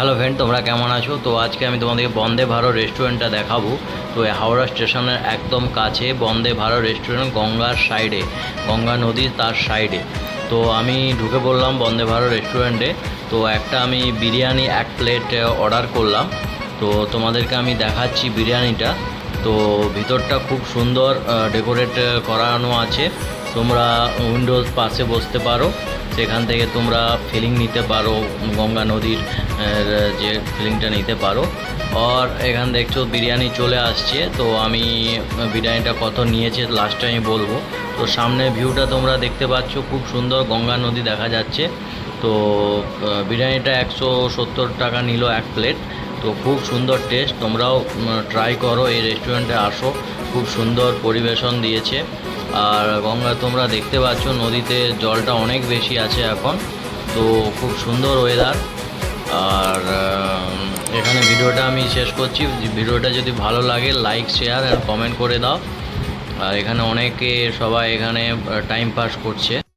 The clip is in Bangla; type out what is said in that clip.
হ্যালো ফ্রেন্ড, তোমরা কেমন আছো? তো আজকে আমি তোমাদেরকে বন্দে ভারত রেস্টুরেন্টটা দেখাবো। তো হাওড়া স্টেশনের একদম কাছে বন্দে ভারত রেস্টুরেন্ট গঙ্গার সাইডে, গঙ্গা নদীর তার সাইডে। তো আমি ঢুকে পড়লাম বন্দে ভারত রেস্টুরেন্টে। তো একটা আমি বিরিয়ানি এক প্লেট অর্ডার করলাম। তো তোমাদেরকে আমি দেখাচ্ছি বিরিয়ানিটা। তো ভিতরটা খুব সুন্দর ডেকোরেট করানো আছে। তোমরা উইন্ডোজ পাশে বসতে পারো। সেখান থেকে তোমরা ফিলিং নিতে পারো, গঙ্গা নদীর যে ফিলিংটা নিতে পারো। আর এখান দেখছ বিরিয়ানি চলে আসছে, তো আমি বিরিয়ানিটা কত নিয়েছে লাস্ট আমি বলব। তো সামনে ভিউটা তোমরা দেখতে পাচ্ছ, খুব সুন্দর গঙ্গা নদী দেখা যাচ্ছে। তো বিরিয়ানিটা একশো সত্তর টাকা নিল এক প্লেট তো খুব সুন্দর টেস্ট তোমরাও ট্রাই করো, এই রেস্টুরেন্টে আসো। খুব সুন্দর পরিবেশন দিয়েছে। আর গঙ্গা, তোমরা দেখতে পাচ্ছ নদীতে জলটা অনেক বেশি আছে এখন। তো খুব সুন্দর ওয়েদার আর এখানে ভিডিওটা আমি শেষ করছি। ভিডিওটা যদি ভালো লাগে লাইক শেয়ার আর কমেন্ট করে দাও। আর এখানে অনেকে সবাই এখানে টাইম পাস করছে।